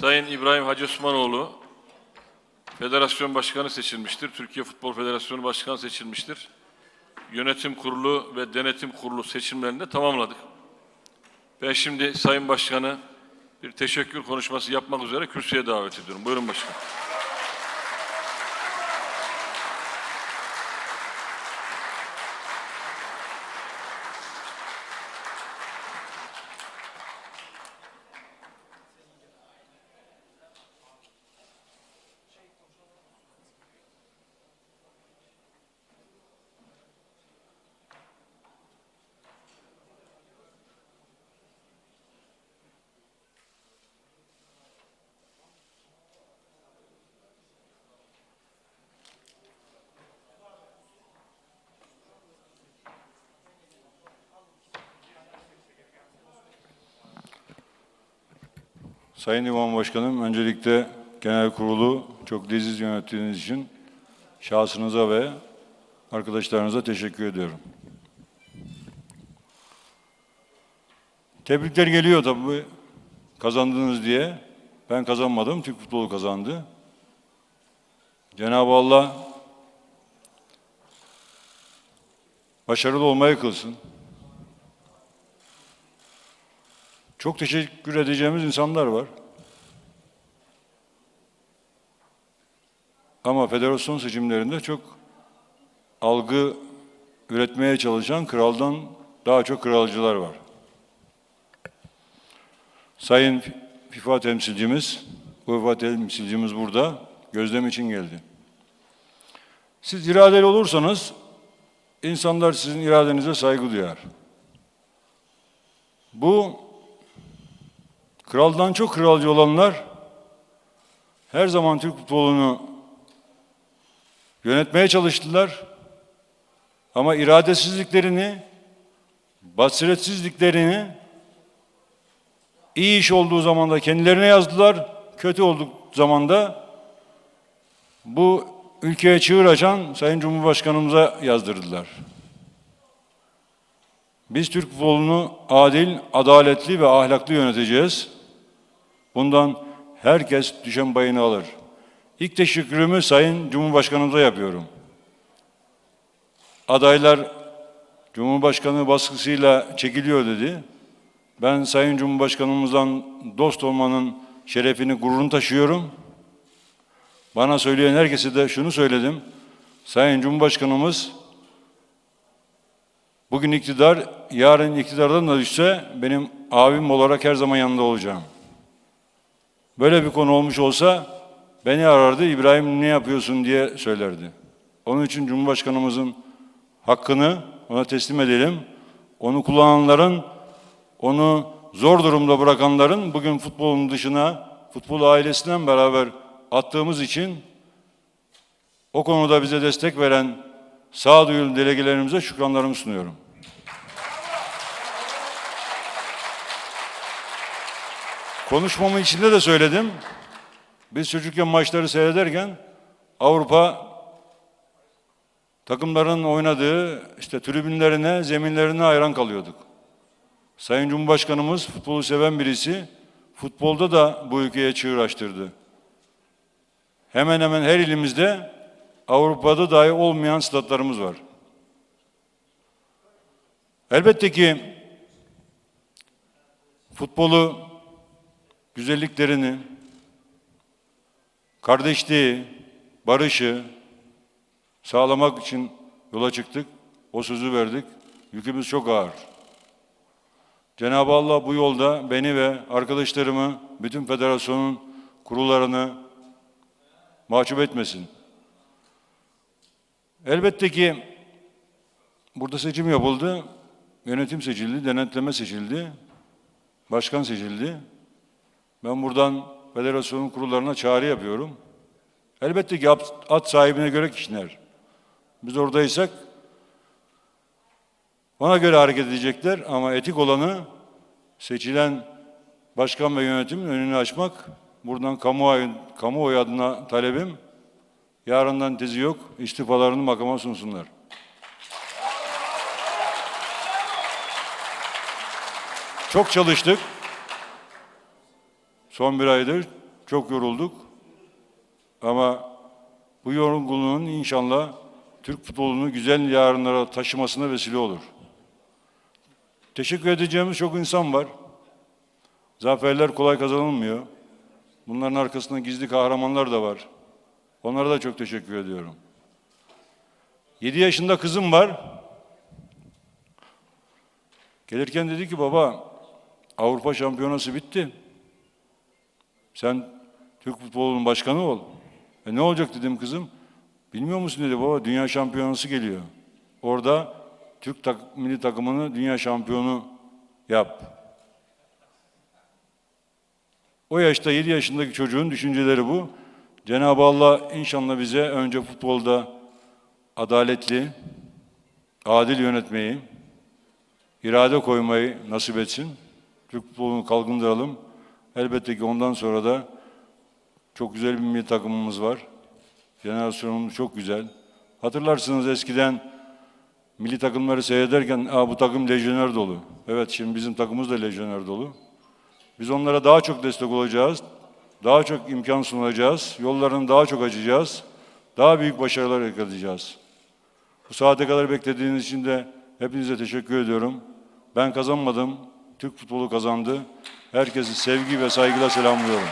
Sayın İbrahim Hacı Osmanoğlu Federasyon Başkanı seçilmiştir. Türkiye Futbol Federasyonu Başkanı seçilmiştir. Yönetim Kurulu ve Denetim Kurulu seçimlerini de tamamladık. Ben şimdi Sayın Başkanı bir teşekkür konuşması yapmak üzere kürsüye davet ediyorum. Buyurun başkanım. Sayın İmam Başkanım, öncelikle genel kurulu çok leziz yönettiğiniz için şahsınıza ve arkadaşlarınıza teşekkür ediyorum. Tebrikler geliyor tabii kazandınız diye. Ben kazanmadım, Türk futbolu kazandı. Cenab-ı Allah başarılı olmayı kılsın. Çok teşekkür edeceğimiz insanlar var. Ama federasyon seçimlerinde çok algı üretmeye çalışan kraldan daha çok kralcılar var. Sayın FIFA temsilcimiz, UEFA temsilcimiz burada gözlem için geldi. Siz iradeli olursanız insanlar sizin iradenize saygı duyar. Bu Kraldan çok kralcı olanlar her zaman Türk futbolunu yönetmeye çalıştılar. Ama iradesizliklerini, basiretsizliklerini iyi iş olduğu zaman da kendilerine yazdılar. Kötü olduk zamanda bu ülkeye çığır açan Sayın Cumhurbaşkanımıza yazdırdılar. Biz Türk futbolunu adil, adaletli ve ahlaklı yöneteceğiz. Bundan herkes düşen payını alır. İlk teşekkürümü Sayın Cumhurbaşkanımıza yapıyorum. Adaylar Cumhurbaşkanı baskısıyla çekiliyor dedi. Ben Sayın Cumhurbaşkanımızdan dost olmanın şerefini, gururunu taşıyorum. Bana söyleyen herkese de şunu söyledim. Sayın Cumhurbaşkanımız Bugün iktidar, yarın iktidardan da düşse benim abim olarak her zaman yanında olacağım. Böyle bir konu olmuş olsa beni arardı, İbrahim ne yapıyorsun diye söylerdi. Onun için Cumhurbaşkanımızın hakkını ona teslim edelim. Onu kullananların, onu zor durumda bırakanların bugün futbolun dışına, futbol ailesinden beraber attığımız için o konuda bize destek veren sağduyulu delegelerimize şükranlarımı sunuyorum. Konuşmamın içinde de söyledim. Biz çocukken maçları seyrederken Avrupa takımların oynadığı işte tribünlerine, zeminlerine hayran kalıyorduk. Sayın Cumhurbaşkanımız futbolu seven birisi. Futbolda da bu ülkeye çığır açtırdı. Hemen hemen her ilimizde Avrupa'da dahi olmayan statlarımız var. Elbette ki futbolu güzelliklerini, kardeşliği, barışı sağlamak için yola çıktık. O sözü verdik. Yükümüz çok ağır. Cenab-ı Allah bu yolda beni ve arkadaşlarımı, bütün federasyonun kurullarını mahcup etmesin. Elbette ki burada seçim yapıldı. Yönetim seçildi, denetleme seçildi, başkan seçildi. Ben buradan federasyonun kurullarına çağrı yapıyorum. Elbette ki at, sahibine göre kişiler. Biz oradaysak ona göre hareket edecekler ama etik olanı seçilen başkan ve yönetimin önünü açmak. Buradan kamuoyu, kamuoyu adına talebim yarından tezi yok istifalarını makama sunsunlar. Çok çalıştık. Son bir aydır Çok yorulduk. Ama bu yorgunluğun inşallah Türk futbolunu güzel yarınlara taşımasına vesile olur. Teşekkür edeceğimiz çok insan var. Zaferler kolay kazanılmıyor. Bunların arkasında gizli kahramanlar da var. Onlara da çok teşekkür ediyorum. 7 yaşında kızım var. Gelirken dedi ki baba Avrupa şampiyonası bitti. Sen Türk futbolunun başkanı ol. E ne olacak dedim kızım. Bilmiyor musun dedi baba dünya şampiyonası geliyor. Orada Türk tak, milli takımını dünya şampiyonu yap. O yaşta 7 yaşındaki çocuğun düşünceleri bu. Cenab-ı Allah inşallah bize önce futbolda adaletli, adil yönetmeyi, irade koymayı nasip etsin. Türk futbolunu kalkındıralım. Elbette ki ondan sonra da çok güzel bir milli takımımız var. Jenerasyonumuz çok güzel. Hatırlarsınız eskiden milli takımları seyrederken Aa, bu takım lejyoner dolu. Evet şimdi bizim takımımız da lejyoner dolu. Biz onlara daha çok destek olacağız. Daha çok imkan sunacağız. Yollarını daha çok açacağız. Daha büyük başarılar yakalayacağız. Bu saate kadar beklediğiniz için de hepinize teşekkür ediyorum. Ben kazanmadım. Türk futbolu kazandı. Herkesi sevgi ve saygıyla selamlıyorum.